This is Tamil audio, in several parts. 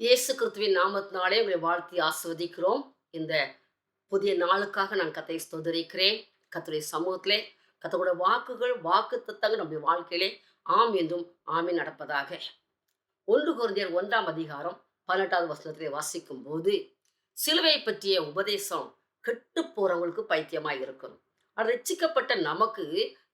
இயேசு கிறிஸ்துவின் நாமத்தினாலே உங்களை வாழ்த்தி ஆஸ்வதிக்கிறோம் இந்த புதிய நாளுக்காக நான் கத்தை ஸ்தோதரிக்கிறேன் கத்துடைய சமூகத்திலே கத்தோட வாக்குகள் வாக்கு தத்தங்கள் நம்முடைய வாழ்க்கையிலே ஆம் என்றும் ஆமி நடப்பதாக. ஒன்று குருந்தியர் ஒன்றாம் அதிகாரம் பதினெட்டாவது வசனத்திலே வாசிக்கும் போது சிலுவை பற்றிய உபதேசம் கெட்டு போறவங்களுக்கு பைத்தியமாக இருக்கும். அது ரட்சிக்கப்பட்ட நமக்கு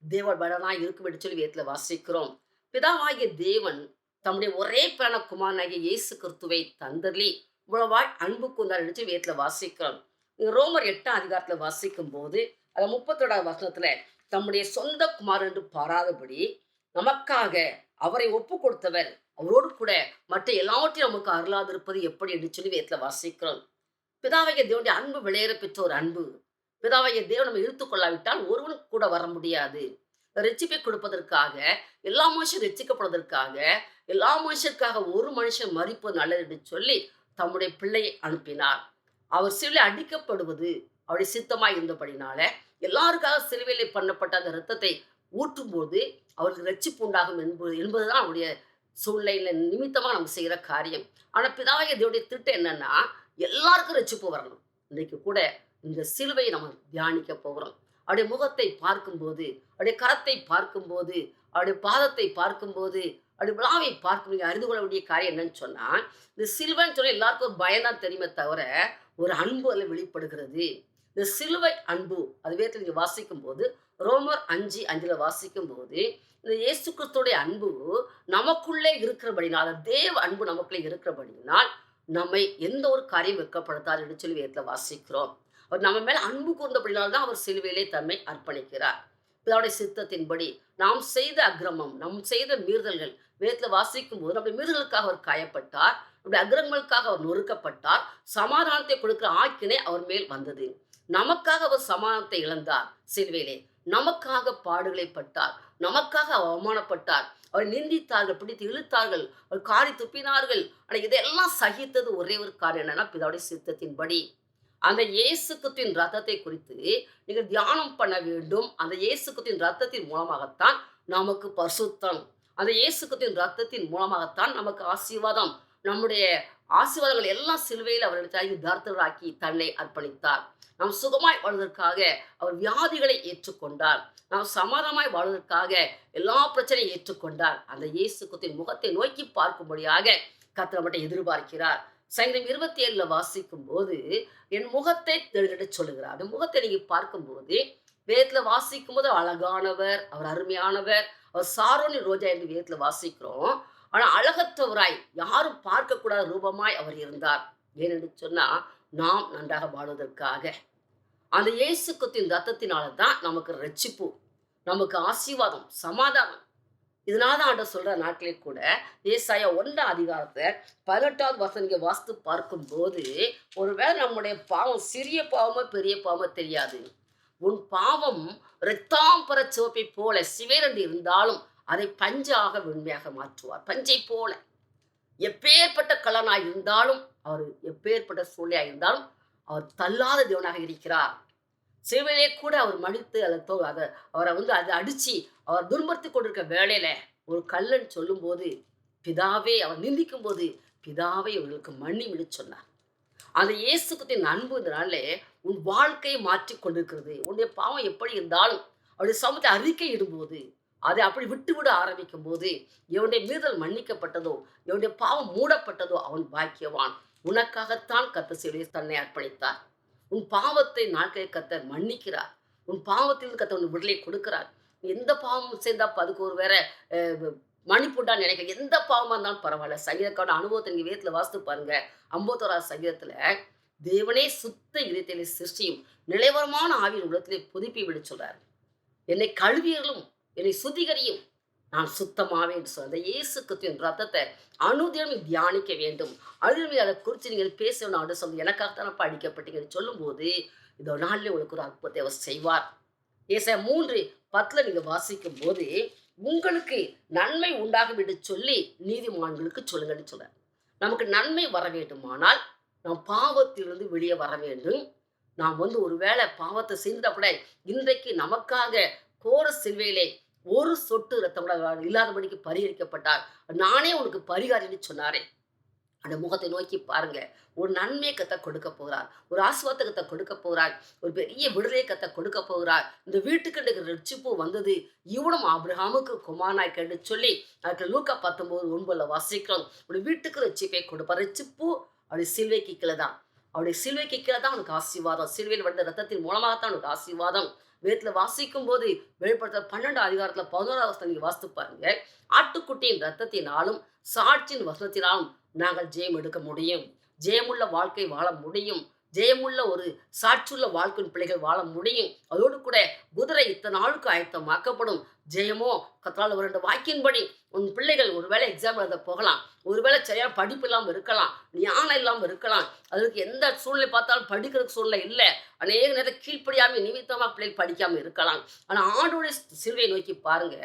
தேவ பலனாக இருக்கும் என்று சொல்லி வேதத்துல வாசிக்கிறோம். பிதாவாகிய தேவன் தம்முடைய ஒரே பிராண குமாரனாகிய இயேசு கிறிஸ்துவை தந்தர்லி உழவாய் அன்பு கூந்தார் என்று வேதத்துல வாசிக்கிறோம். ரோமர் எட்டாம் அதிகாரத்துல வாசிக்கும் போது அது முப்பத்தோடாவது வசனத்துல தம்முடைய சொந்த குமார் என்று பாராதபடி நமக்காக அவரை ஒப்பு கொடுத்தவர் அவரோடு கூட மற்ற எல்லாவற்றையும் நமக்கு அருளாதிருப்பது எப்படி என்று சொல்லி வேதத்துல வாசிக்கிறோம். பிதாவைய தேவனுடைய அன்பு விளையற பெற்ற ஒரு அன்பு. பிதாவைய தேவன் நம்ம இழுத்து கொள்ளாவிட்டால் ஒருவனுக்கு கூட வர முடியாது. ரட்சிப்பை கொடுப்பதற்காக எல்லா மனுஷன் ரட்சிக்கப்படுவதற்காக எல்லா மனுஷருக்காக ஒரு மனுஷன் மறிப்பு நல்லது என்று சொல்லி தம்முடைய பிள்ளையை அனுப்பினார். அவர் சிலுவை அடிக்கப்படுவது அவருடைய சித்தமாக இருந்தபடினால எல்லாருக்காக சிலுவையிலே பண்ணப்பட்ட அந்த இரத்தத்தை ஊற்றும்போது அவருக்கு ரட்சிப்பு உண்டாகும் என்பது என்பதுதான் அவருடைய சூழ்நிலையில நிமித்தமாக நம்ம செய்கிற காரியம். ஆனால் பிதாவை இதோடைய திட்டம் என்னன்னா எல்லாருக்கும் ரட்சிப்பு வரணும். இன்றைக்கு கூட இந்த சிலுவையை நம்ம தியானிக்க போகிறோம். அவருடைய முகத்தை பார்க்கும்போது அவருடைய கரத்தை பார்க்கும்போது அவருடைய பாதத்தை பார்க்கும்போது அப்படி விழாவை பார்க்கும் நீங்கள் அறிந்து கொள்ள வேண்டிய காரியம் என்னன்னு சொன்னால் இந்த சிலுவைன்னு சொல்ல எல்லாருக்கும் ஒரு பயம்தான் தெரியுமே தவிர ஒரு அன்பு அதில் வெளிப்படுகிறது. இந்த சிலுவை அன்பு அது வேத்தில் நீங்கள் வாசிக்கும் போது ரோமர் அஞ்சு அஞ்சில் வாசிக்கும் போது இந்த இயேசு கிறிஸ்துடைய அன்பு நமக்குள்ளே இருக்கிறபடினால் தேவ அன்பு நமக்குள்ளே இருக்கிறபடினால் நம்மை எந்த ஒரு காரியம் வெக்கப்படுத்தாது என்று சொல்லி வேதத்தில் வாசிக்கிறோம். அவர் நம்ம மேலே அன்பு கூர்ந்தபடினால் தான் அவர் சிலுவையிலே தம்மை அர்ப்பணிக்கிறார். பிதாவுடைய சித்தத்தின்படி நாம் செய்த அக்கிரமம் நாம் செய்த மீறுதல்கள் வேதத்தில் வாசிக்கும் போது நம்முடைய மீறுதலுக்காக அவர் காயப்பட்டார் நம்முடைய அக்கிரமங்களுக்காக அவர் நொறுக்கப்பட்டார் சமாதானத்தை கொடுக்கிற ஆக்கினை அவர் மேல் வந்தது. நமக்காக அவர் சமாதானத்தை இழந்தார் சிலுவையிலே நமக்காக பாடுகளை பட்டார் நமக்காக அவர் அவமானப்பட்டார் அவர் நிந்தித்தார்கள் பிடித்து இழுத்தார்கள் அவர் காரி துப்பினார்கள். ஆனால் இதெல்லாம் சகித்தது ஒரே ஒரு காரியம் என்னன்னா பிதாவுடைய சித்தத்தின்படி. அந்த இயேசு குத்தின் ரத்தத்தை குறித்து நீங்கள் தியானம் பண்ண வேண்டும். அந்த இயேசு குத்தின் ரத்தத்தின் மூலமாகத்தான் நமக்கு பரிசுத்தம். அந்த இயேசு குத்தின் ரத்தத்தின் மூலமாகத்தான் நமக்கு ஆசீர்வாதம். நம்முடைய ஆசீர்வாதங்கள் எல்லாம் சிலுவையில் அவர்களை தர்த்தராக்கி தன்னை அர்ப்பணித்தார். நாம் சுகமாய் வாழ்வதற்காக அவர் வியாதிகளை ஏற்றுக்கொண்டார். நாம் சமாதமாய் வாழ்வதற்காக எல்லா பிரச்சனையும் ஏற்றுக்கொண்டார். அந்த இயேசு குத்தின் முகத்தை நோக்கி பார்க்கும்படியாக கத்திரமட்டை எதிர்பார்க்கிறார். சங்கீதம் இருபத்தி ஏழுல வாசிக்கும் போது என் முகத்தை தேடிட சொல்லுகிறார். அந்த முகத்தை நீங்க பார்க்கும்போது வேதத்துல வாசிக்கும் போது அழகானவர் அவர் அருமையானவர் அவர் சாரோனி ரோஜா என்று வேதத்துல வாசிக்கிறோம். ஆனா அழகத்தவராய் யாரும் பார்க்கக்கூடாத ரூபமாய் அவர் இருந்தார். ஏனென்று சொன்னா நாம் நன்றாக வாழ்வதற்காக. அந்த இயேசு குத்தின் ரத்தத்தினால தான் நமக்கு ரட்சிப்பு நமக்கு ஆசீர்வாதம் சமாதானம் இதனால தான் ஆண்ட சொல்கிற நாட்களே கூட ஏசாய ஒன்றாம் அதிகாரத்தை பதினெட்டாவது வசனம் நீங்க வாஸ்து பார்க்கும்போது ஒருவேளை நம்முடைய பாவம் சிறிய பாவமோ பெரிய பாவமோ தெரியாது. உன் பாவம் இரத்தாம்பர சிவப்பை போல சிவேரண்டு இருந்தாலும் அதை பஞ்சாக வெண்மையாக மாற்றுவார். பஞ்சை போல. எப்பேற்பட்ட கலனாக இருந்தாலும் அவர் எப்பேற்பட்ட சூழ்நிலையாக இருந்தாலும் அவர் தள்ளாத தேவனாக இருக்கிறார். சிலுவையிலே கூட அவர் மடித்து அதை தோ அதை அவரை வந்து அதை அடித்து அவர் துன்புறுத்தி கொண்டிருக்க வேலையில ஒரு கல்லன் சொல்லும்போது பிதாவே அவர் நிந்திக்கும் போது பிதாவை இவர்களுக்கு மன்னி விட சொன்னார். அந்த இயேசுக்குத்தின் அன்பு இதனாலே உன் வாழ்க்கையை மாற்றி கொண்டிருக்கிறது. உன்னுடைய பாவம் எப்படி இருந்தாலும் அவருடைய சமூகத்தை அறிக்கை இடும்போது அதை அப்படி விட்டு விட ஆரம்பிக்கும் போது எவனுடைய மீறல் மன்னிக்கப்பட்டதோ எவனுடைய பாவம் மூடப்பட்டதோ அவன் பாக்கியவான். உனக்காகத்தான் கத்த சிலையை தன்னை அர்ப்பணித்தார். உன் பாவத்தை நாட்களை கத்த மன்னிக்கிறார். உன் பாவத்திலிருந்து கத்த உன் விடுதலை கொடுக்கிறார். எந்த பாவம் சேர்ந்தா அதுக்கு ஒரு வேற மணிப்புண்டா நினைக்க எந்த பாவமா இருந்தாலும் பரவாயில்ல. சங்கீதக்கான அனுபவத்தை நீங்க வேத்துல வாசித்து பாருங்க. ஐம்பத்தோராது சங்கீதத்துல தேவனே சுத்த இதயத்திலே சிருஷ்டியும் நிலைவரமான ஆவியின் உள்ளத்திலே புதுப்பி விட சொல்றாரு. என்னை கழுவியர்களும் என்னை சுத்திகரியும் நான் சுத்தமாவேன்னு சொல்ல அந்த இயேசு கிறிஸ்துவின் ரத்தத்தை அனுதினம் தியானிக்க வேண்டும். அழுது அதை குறித்து நீங்கள் பேச வேண்டும் அப்படின்னு சொல்லி எனக்காகத்தான் படிக்கப்பட்டீங்கன்னு சொல்லும்போது இந்த நாளில் உங்களுக்கு ஒரு அற்புதத்தை அவர் செய்வார். ஏச மூன்று பத்தில் நீங்கள் வாசிக்கும் போது உங்களுக்கு நன்மை உண்டாகும் என்று சொல்லி நீதிமான்களுக்கு சொல்லுங்கன்னு சொல்ற நமக்கு நன்மை வர வேண்டுமானால் நாம் பாவத்திலிருந்து வெளியே வர வேண்டும். நாம் வந்து ஒருவேளை பாவத்தை செய்தா கூட இன்றைக்கு நமக்காக கோர சிலுவையிலே ஒரு சொட்டு ரத்தம் கூட இல்லாதபடிக்கு பரிகரிக்கப்பட்டார் நானே உனக்கு பரிகாரின்னு சொன்னாரே. அந்த முகத்தை நோக்கி பாருங்க. ஒரு நன்மை கத்தை கொடுக்க போகிறார் ஒரு ஆசுவாத்த கொடுக்க போகிறார் ஒரு பெரிய விடுதலை கத்தை கொடுக்க போகிறார் இந்த வீட்டுக்கு எனக்கு ரட்சிப்பு வந்தது. இவனும் அப்ரஹாமுக்கு குமாரனாய் கேட்டு சொல்லி அதுக்கு லூக்கா பத்தொம்போது ஒன்பதுல வாசிக்கிறோம். ஒரு வீட்டுக்கு ரட்சிப்பை கொடுப்பார் ரட்சிப்பு அப்படி சிலுவைக்கு கீழே தான் அவருடைய சிலுவைக்கு கீழே தான் உனக்கு ஆசீர்வாதம். சிலுவையில் வந்த ரத்தத்தின் மூலமாக தான் உனக்கு ஆசீர்வாதம். வேதத்தில் வாசிக்கும் போது வெளிப்படுத்த பன்னெண்டு அதிகாரத்தில் பதினோராவது நீங்கள் வாசித்து பாருங்க. ஆட்டுக்குட்டியின் ரத்தத்தினாலும் சாட்சியின் வசனத்தினாலும் நாங்கள் ஜெயம் எடுக்க முடியும். ஜெயமுள்ள வாழ்க்கை வாழ முடியும். ஜெயமுள்ள ஒரு சாட்சியுள்ள வாழ்க்கையின் பிள்ளைகள் வாழ முடியும். அதோடு கூட குதிரை இத்தனை நாளுக்கு ஆயத்தமாக்கப்படும். ஜெயமோ கத்தால் ஒரு ரெண்டு வாக்கின்படி உன் பிள்ளைகள் ஒருவேளை எக்ஸாம் எழுத போகலாம் ஒருவேளை சரியான படிப்பு இல்லாமல் இருக்கலாம் ஞானம் இல்லாமல் இருக்கலாம் அதுக்கு எந்த சூழ்நிலை பார்த்தாலும் படிக்கிறதுக்கு சூழ்நிலை இல்லை. அநேக நேரம் கீழ்ப்படியாமல் நிமித்தமாக பிள்ளைகள் படிக்காமல் இருக்கலாம். ஆனால் ஆண்டோடைய சிலுவை நோக்கி பாருங்க.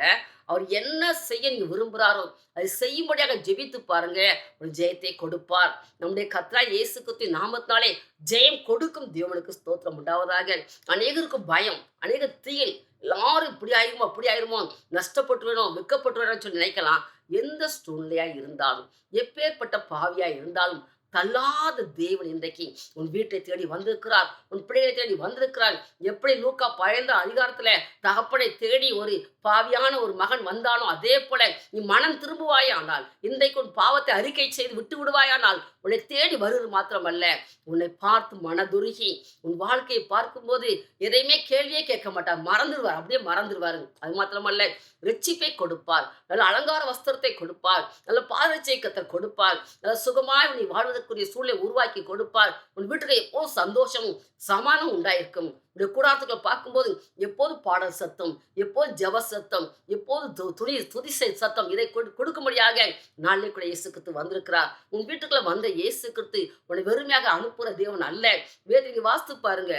அவர் என்ன செய்ய நீங்கள் விரும்புகிறாரோ அதை செய்யும்படியாக ஜெபித்து பாருங்க. ஒரு ஜெயத்தை கொடுப்பார். நம்முடைய கத்ரா இயேசு கிறிஸ்து நாமத்தினாலே ஜெயம் கொடுக்கும் தேவனுக்கு ஸ்தோத்திரம் உண்டாவதாக. அநேகருக்கு பயம் அநேக தீயில் எல்லாரும் இப்படி ஆயிருமோ அப்படி ஆயிருமோ நஷ்டப்பட்டு வேணும் வெக்கப்பட்டு வேணும்னு சொல்லி நினைக்கலாம். எந்த சூழ்நிலையாக இருந்தாலும் எப்பேற்பட்ட பாவியாக இருந்தாலும் தள்ளாத தேவன் இன்றைக்கு உன் வீட்டை தேடி வந்திருக்கிறார். உன் பிள்ளைகளை தேடி வந்திருக்கிறார். எப்படி லூக்கா பயந்த அதிகாரத்துல தகப்பனை தேடி ஒரு பாவியான ஒரு மகன் வந்தானோ அதே போல நீ மனம் திரும்புவாயானால் இன்றைக்கு உன் பாவத்தை அறிக்கை செய்து விட்டு விடுவாயானால் உன்னை தேடி வருவது மாத்திரமல்ல. உன்னை பார்த்து மனதுருகி உன் வாழ்க்கையை பார்க்கும்போது எதையுமே கேள்வியே கேட்க மாட்டார். மறந்துடுவார். அப்படியே மறந்துடுவாரு. அது மாத்திரமல்ல ரிச்சிப்பை கொடுப்பார். நல்ல அலங்கார வஸ்திரத்தை கொடுப்பார். நல்ல பாதச்சை கொடுப்பார். நல்ல சுகமாய் நீ வாழ்வதற்குரிய சூழலை உருவாக்கி கொடுப்பார். உன் வீட்டுக்கு எப்போது சந்தோஷமும் சமானம் உண்டாயிருக்கும். உடைய கூடாரத்துக்களை பார்க்கும்போது எப்போது பாடல் சத்தம் எப்போது ஜப சத்தம் எப்போது துணி துதிசை சத்தம் இதை கொடுக்கும்படியாக நாளை கூட இயேசு கிறிஸ்து வந்திருக்கிறார். உன் வீட்டுக்குள்ள வந்த இயேசு கிறிஸ்து உன்னை வெறுமையாக அனுப்புற தேவன் அல்ல. வேறு நீங்க வாஸ்து பாருங்க.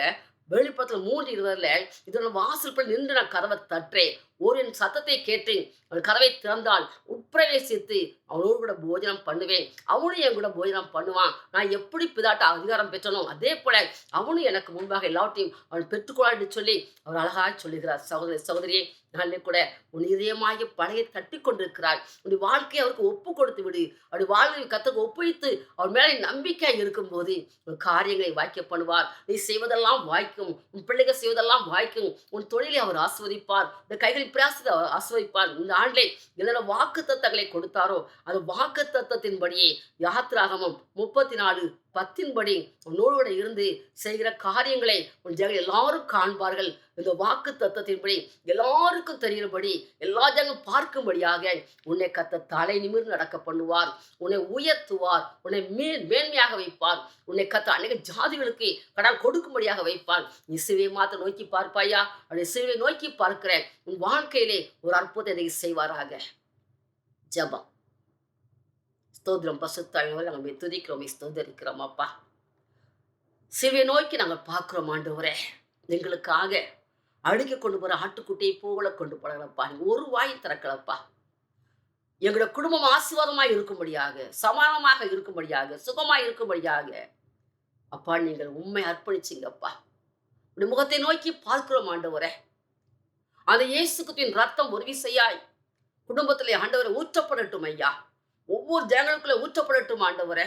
வெளிப்பத்தில் மூன்று இருவரில் இதோட வாசல் நின்று நான் கதவை தற்றேன் ஒரு என் சத்தத்தை கேட்டேன். அவன் கதவை திறந்தால் உட்பிரவேசித்து அவனோடு கூட போஜனம் பண்ணுவேன். அவனும் என் கூட போஜனம் பண்ணுவான். நான் எப்படி பிதாட்ட அதிகாரம் பெற்றனோ அதே போல அவனும் எனக்கு முன்பாக எல்லாவற்றையும் அவன் பெற்றுக்கொள்ளான்னு சொல்லி அவர் அழகாய் சொல்லுகிறார். சகோதரி சகோதரியை நாளே கூட உன் இதயமாகிய பழைய தட்டி கொண்டிருக்கிறார் உன் வாழ்க்கையை அவருக்கு ஒப்பு கொடுத்து விடு. அப்படி வாழ்வை கத்துக்கு ஒப்புவித்து அவர் மேலே நம்பிக்கை இருக்கும்போது உன் காரியங்களை வாய்க்க பண்ணுவார். நீ செய்வதெல்லாம் வாய்க்கும். உன் பிள்ளைகள் செய்வதெல்லாம் வாய்க்கும். உன் தொழிலை அவர் ஆஸ்வதிப்பார் இந்த கைகளில் பிரயாசத்தை அவர் ஆஸ்வதிப்பார் இந்த ஆண்டிலே என்னென்ன வாக்கு தத்தங்களை கொடுத்தாரோ அந்த வாக்கு தத்தத்தின்படியே யாத்ராகமம் முப்பத்தி நாலு பத்தின்படி உன்னோடு இருந்து செய்கிற காரியங்களை உன் ஜெகல் எல்லாரும் காண்பார்கள். இந்த வாக்கு தத்துவத்தின்படி எல்லாருக்கும் தெரிகிறபடி எல்லா ஜனங்களும் பார்க்கும்படியாக உன்னை கத்த தலை நிமிர்ந்து நடக்க பண்ணுவார். உன்னை உயர்த்துவார். உன்னை மே மேன்மையாக வைப்பார். உன்னை கத்த அநேக ஜாதிகளுக்கு கடன் கொடுக்கும்படியாக வைப்பார். இசுவை மாத்திரம் மாத்த நோக்கி பார்ப்பாயா? அப்படி இசுவை நோக்கி பார்க்கிற உன் வாழ்க்கையிலே ஒரு அற்புதத்தை செய்வாராக. ஜபம். ஸ்தோத்திரம் பசுத்தாழ்வோடு நாங்கள் துதிக்கிறோம் ஸ்தோதரிக்கிறோம் அப்பா சிறிய நோய்க்கு நாங்கள் பார்க்குறோம் ஆண்டவரே எங்களுக்காக அழுகி கொண்டு போகிற ஆட்டுக்குட்டியை போல கொண்டு போடலப்பா நீ ஒரு வாய் திறக்கலப்பா எங்களோட குடும்பம் ஆசீர்வாதமாய் இருக்கும்படியாக சமானமாக இருக்கும்படியாக சுகமாக இருக்கும்படியாக அப்பா நீங்கள் உண்மை அர்ப்பணிச்சிங்கப்பா உடைய முகத்தை நோக்கி பார்க்கிறோம் ஆண்டவரே அந்த இயேசுக்குத்தின் ரத்தம் உறுதி செய்யாய் குடும்பத்திலே ஆண்டவரை ஊற்றப்படட்டும் ஐயா ஒவ்வொரு ஜனங்களுக்குள்ள ஊற்றப்படட்டும் ஆண்டவரே.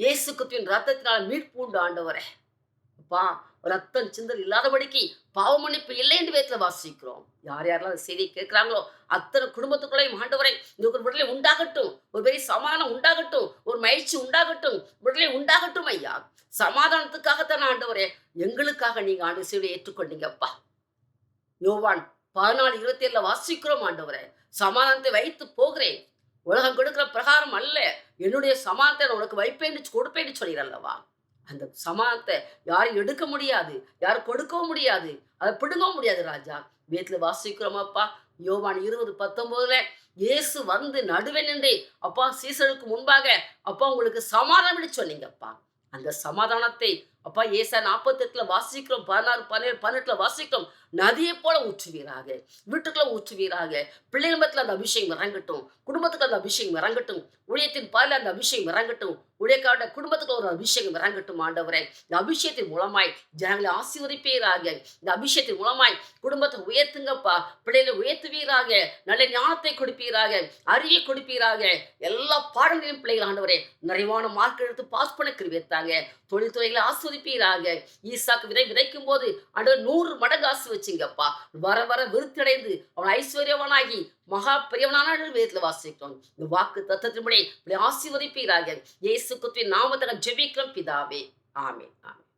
இயேசு கிறிஸ்துவின் ரத்தத்தினால் மீட்பு உண்டு ஆண்டவரே. அப்பா ரத்தம் சிந்தல் இல்லாதபடிக்கு பாவ மன்னிப்பு இல்லை என்று வேத்துல வாசிக்கிறோம். யார் யாரெல்லாம் அந்த செய்தியை கேட்கிறாங்களோ அத்தனை குடும்பத்துக்குள்ளேயும் ஆண்டவரை இந்த ஒரு விடலை உண்டாகட்டும். ஒரு பெரிய சமாதானம் உண்டாகட்டும். ஒரு மகிழ்ச்சி உண்டாகட்டும். விடலை உண்டாகட்டும் ஐயா. சமாதானத்துக்காகத்தான் ஆண்டவரே எங்களுக்காக நீங்க ஆண்டு செய்தி ஏற்றுக்கொண்டீங்கப்பா யோவான் பதினாலு இருபத்தி ஏழுல வாசிக்கிறோம் ஆண்டவரே. சமாதானத்தை வைத்து போகிறேன். உலகம் கொடுக்குற பிரகாரம் அல்ல. என்னுடைய சமானத்தை நான் உனக்கு வைப்பேன்னு கொடுப்பேன்னு சொல்லிடல்லவா அந்த சமானத்தை யாரும் எடுக்க முடியாது யாரும் கொடுக்கவும் முடியாது அதை பிடுங்கவும் முடியாது ராஜா. வீட்டில் வாசிக்கிறோமாப்பா யோவான் இருபது பத்தொன்பதுல இயேசு வந்து நடுவே நின்று அப்பா சீசனுக்கு முன்பாக அப்பா உங்களுக்கு சமாதானம் சொன்னீங்கப்பா. அந்த சமாதானத்தை அப்பா ஏசா நாற்பத்தெட்டுல வாசிக்கிறோம் பதினாறு பதினேழு பதினெட்டுல வாசிக்கிறோம். நதியை போல ஊற்றுவீராக. வீட்டுக்குள்ள ஊற்றுவீராக. பிள்ளை மத்தியில் அந்த அபிஷேகம் இறங்கட்டும். குடும்பத்துக்கு அந்த அபிஷேகம் இறங்கட்டும். ஊழியத்தின் பாலில் அந்த அபிஷேகம் இறங்கட்டும். உடையக்காரோட குடும்பத்துக்கு ஒரு அபிஷேகம் இறங்கட்டும் ஆண்டவரே. இந்த அபிஷேகத்தின் மூலமாய் ஜனங்களை ஆசீர்வதிப்பீராக. இந்த அபிஷேகத்தின் மூலமாய் குடும்பத்தை உயர்த்துங்கப்பா. பிள்ளைகளை உயர்த்துவீராக. நல்ல ஞானத்தை கொடுப்பீராக. அறிவை கொடுப்பீராக. எல்லா பாடங்களையும் பிள்ளைகள் ஆண்டவரே நிறைவான மார்க் எடுத்து பாஸ் பண்ண கிருவித்தாங்க தொழில்துறைகளை ஆஸ்வதிப்பீராக. ஈசாக்கு விதை விதைக்கும் போது ஆண்டவர் நூறு மடங்கு ஆசு வச்சிங்கப்பா வர வர விருத்தடைந்து அவன் ஐஸ்வர்யவனாகி மகா பெரியவனான வேதத்தில் வாசிக்கிறோம் இந்த வாக்கு தத்தத்தின்படி இப்படி ஆசீர்வதிப்பீராக. இயேசு குத்துவின் நாமத்தக ஜெபிக்கிறோம் பிதாவே. ஆமே ஆமே